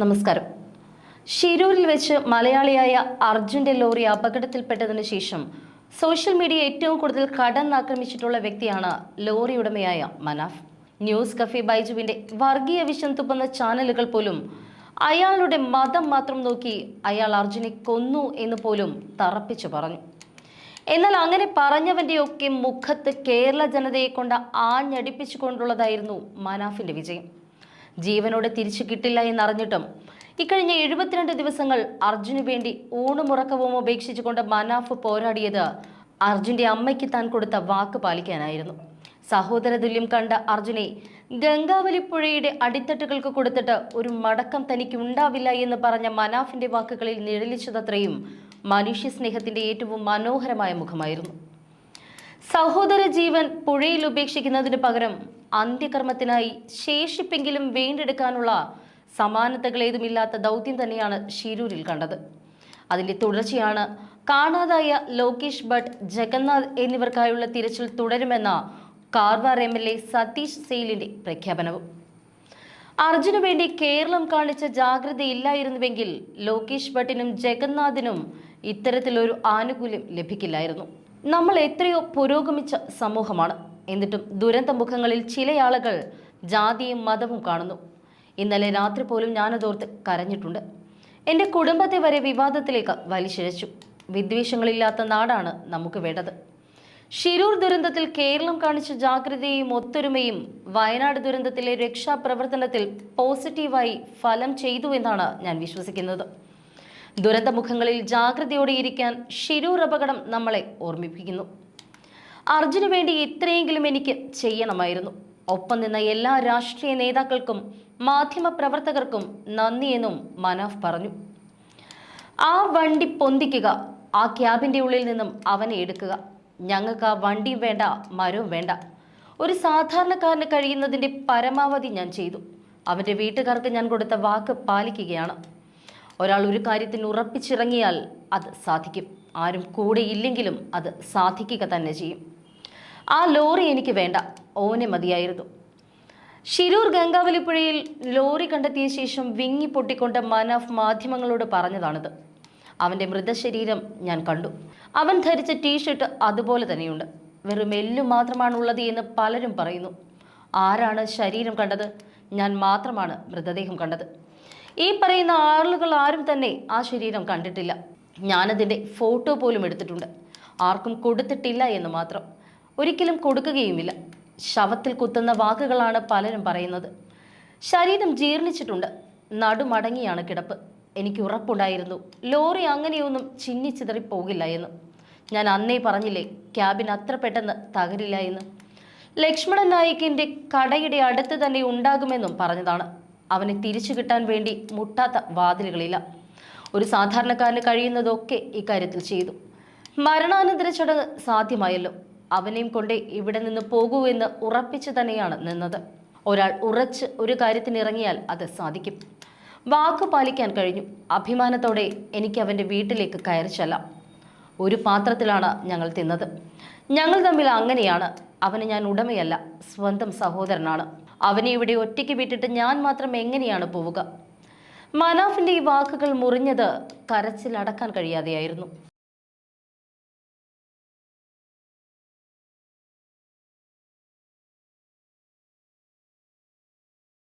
നമസ്കാരം. ഷിരൂരിൽ വെച്ച് മലയാളിയായ അർജുന്റെ ലോറി അപകടത്തിൽപ്പെട്ടതിന് ശേഷം സോഷ്യൽ മീഡിയ ഏറ്റവും കൂടുതൽ കടന്നാക്രമിച്ചിട്ടുള്ള വ്യക്തിയാണ് ലോറി ഉടമയായ മനാഫ്. ന്യൂസ് കഫേ ബൈജുവിന്റെ വർഗീയ വിഷം തുപ്പുന്ന ചാനലുകൾ പോലും അയാളുടെ മതം മാത്രം നോക്കി അയാൾ അർജുനെ കൊന്നു എന്ന് പോലും തറപ്പിച്ചു പറഞ്ഞു. എന്നാൽ അങ്ങനെ പറഞ്ഞവന്റെയൊക്കെ മുഖത്ത് കേരള ജനതയെ കൊണ്ട് ആഞ്ഞടിപ്പിച്ചുകൊണ്ടുള്ളതായിരുന്നു മനാഫിന്റെ വിജയം. ജീവനോടെ തിരിച്ചു കിട്ടില്ല എന്നറിഞ്ഞിട്ടും. ഇക്കഴിഞ്ഞ എഴുപത്തിരണ്ട് ദിവസങ്ങൾ അർജുന് വേണ്ടി ഊണുമുറക്കവും ഉപേക്ഷിച്ചുകൊണ്ട് മനാഫ് പോരാടിയത് അർജുന്റെ അമ്മയ്ക്ക് താൻ കൊടുത്ത വാക്ക് പാലിക്കാനായിരുന്നു. സഹോദര തുല്യം കണ്ട അർജുനെ ഗംഗാവലി പുഴയുടെ അടിത്തട്ടുകൾക്ക് കൊടുത്തിട്ട് ഒരു മടക്കം തനിക്ക് ഉണ്ടാവില്ല എന്ന് പറഞ്ഞ മനാഫിന്റെ വാക്കുകളിൽ നിഴലിച്ചതത്രയും മനുഷ്യ സ്നേഹത്തിന്റെ ഏറ്റവും മനോഹരമായ മുഖമായിരുന്നു. സഹോദര ജീവൻ പുഴയിൽ ഉപേക്ഷിക്കുന്നതിന് പകരം അന്ത്യകർമ്മത്തിനായി ശേഷിപ്പെങ്കിലും വീണ്ടെടുക്കാനുള്ള സമാനതകളേതുമില്ലാത്ത ദൗത്യം തന്നെയാണ് ഷിരൂരിൽ കണ്ടത്. അതിന്റെ തുടർച്ചയാണ് കാണാതായ ലോകേഷ് ഭട്ട് ജഗന്നാഥ് എന്നിവർക്കായുള്ള തിരച്ചിൽ തുടരുമെന്ന Karwar M L A Satish സെയിലിന്റെ പ്രഖ്യാപനവും. അർജുനു വേണ്ടി കേരളം കാണിച്ച ജാഗ്രതയില്ലായിരുന്നുവെങ്കിൽ ലോകേഷ് ഭട്ടിനും ജഗന്നാഥിനും ഇത്തരത്തിലൊരു ആനുകൂല്യം ലഭിക്കില്ലായിരുന്നു. നമ്മൾ എത്രയോ പുരോഗമിച്ച സമൂഹമാണ്. എന്നിട്ടും ദുരന്ത മുഖങ്ങളിൽ ചില ആളുകൾ ജാതിയും മതവും കാണുന്നു. ഇന്നലെ രാത്രി പോലും ഞാനതോർത്ത് കരഞ്ഞിട്ടുണ്ട്. എന്റെ കുടുംബത്തെ വരെ വിവാദത്തിലേക്ക് വലിച്ചിഴച്ചു. വിദ്വേഷങ്ങളില്ലാത്ത നാടാണ് നമുക്ക് വേണ്ടത്. ഷിരൂർ ദുരന്തത്തിൽ കേരളം കാണിച്ച ജാഗ്രതയും ഒത്തൊരുമയും വയനാട് ദുരന്തത്തിലെ രക്ഷാപ്രവർത്തനത്തിൽ പോസിറ്റീവായി ഫലം ചെയ്തു എന്നാണ് ഞാൻ വിശ്വസിക്കുന്നത്. ദുരന്തമുഖങ്ങളിൽ ജാഗ്രതയോടെ ഇരിക്കാൻ ഷിരൂർ അപകടം നമ്മളെ ഓർമ്മിപ്പിക്കുന്നു. അർജുന് വേണ്ടി ഇത്രയെങ്കിലും എനിക്ക് ചെയ്യണമായിരുന്നു. ഒപ്പം നിന്ന എല്ലാ രാഷ്ട്രീയ നേതാക്കൾക്കും മാധ്യമ പ്രവർത്തകർക്കും നന്ദിയെന്നും മനാഫ് പറഞ്ഞു. ആ വണ്ടി പൊന്തിക്കുക ആ ക്യാബിന്റെ ഉള്ളിൽ നിന്നും അവനെ എടുക്കുക. ഞങ്ങൾക്ക് ആ വണ്ടിയും വേണ്ട മരവും വേണ്ട. ഒരു സാധാരണക്കാരന് കഴിയുന്നതിന്റെ പരമാവധി ഞാൻ ചെയ്തു. അവന്റെ വീട്ടുകാർക്ക് ഞാൻ കൊടുത്ത വാക്ക് പാലിക്കുകയാണ്. ഒരാൾ ഒരു കാര്യത്തിന് ഉറപ്പിച്ചിറങ്ങിയാൽ അത് സാധിക്കും. ആരും കൂടെ ഇല്ലെങ്കിലും അത് സാധിക്കുക തന്നെ ചെയ്യും. ആ ലോറി എനിക്ക് വേണ്ട. ഓനെ മതിയായിരുന്നു. ശിരൂർ ഗംഗാവലിപ്പുഴയിൽ ലോറി കണ്ടെത്തിയ ശേഷം വിങ്ങി പൊട്ടിക്കൊണ്ട് മനാഫ് മാധ്യമങ്ങളോട് പറഞ്ഞതാണിത്. അവന്റെ മൃതശരീരം ഞാൻ കണ്ടു. അവൻ ധരിച്ച ടീഷർട്ട് അതുപോലെ തന്നെയുണ്ട്. വെറും എല്ലു മാത്രമാണുള്ളത് എന്ന് പലരും പറയുന്നു. ആരാണ് ശരീരം കണ്ടത്? ഞാൻ മാത്രമാണ് മൃതദേഹം കണ്ടത്. ഈ പറയുന്ന ആളുകൾ ആരും തന്നെ ആ ശരീരം കണ്ടിട്ടില്ല. ഞാനതിന്റെ ഫോട്ടോ പോലും എടുത്തിട്ടുണ്ട്. ആർക്കും കൊടുത്തിട്ടില്ല എന്ന് മാത്രം. ഒരിക്കലും കൊടുക്കുകയുമില്ല. ശവത്തിൽ കുത്തുന്ന വാക്കുകളാണ് പലരും പറയുന്നത്. ശരീരം ജീർണിച്ചിട്ടുണ്ട്. നടുമടങ്ങിയാണ് കിടപ്പ്. എനിക്ക് ഉറപ്പുണ്ടായിരുന്നു. ലോറി അങ്ങനെയൊന്നും ചിന്നിച്ചിതറി പോകില്ല എന്ന്. ഞാൻ അന്നേ പറഞ്ഞില്ലേ ക്യാബിൻ അത്ര പെട്ടെന്ന് തകരില്ല എന്ന്. ലക്ഷ്മണൻ നായിക്കിന്റെ കടയുടെ അടുത്ത് തന്നെ ഉണ്ടാകുമെന്നും പറഞ്ഞതാണ്. അവനെ തിരിച്ചു കിട്ടാൻ വേണ്ടി മുട്ടാത്ത വാതിലുകളില്ല. ഒരു സാധാരണക്കാരന് കഴിയുന്നതൊക്കെ ഇക്കാര്യത്തിൽ ചെയ്തു. മരണാനന്തര ചടങ്ങ് സാധ്യമായല്ലോ. അവനെയും കൊണ്ട് ഇവിടെ നിന്ന് പോകൂ എന്ന് ഉറപ്പിച്ചു തന്നെയാണ് നിന്നത്. ഒരാൾ ഉറച്ച് ഒരു കാര്യത്തിന് ഇറങ്ങിയാൽ അത് സാധിക്കും. വാക്ക് പാലിക്കാൻ കഴിഞ്ഞു. അഭിമാനത്തോടെ എനിക്ക് അവന്റെ വീട്ടിലേക്ക് കയറി ചെല്ലാം. ഒരു പാത്രത്തിലാണ് ഞങ്ങൾ തിന്നത്. ഞങ്ങൾ തമ്മിൽ അങ്ങനെയാണ്. അവന് ഞാൻ ഉടമയല്ല സ്വന്തം സഹോദരനാണ്. അവനെ ഇവിടെ ഒറ്റയ്ക്ക് വിട്ടിട്ട് ഞാൻ മാത്രം എങ്ങനെയാണ് പോവുക? മനാഫിന്റെ ഈ വാക്കുകൾ മുറിഞ്ഞത് കരച്ചിലടക്കാൻ കഴിയാതെയായിരുന്നു.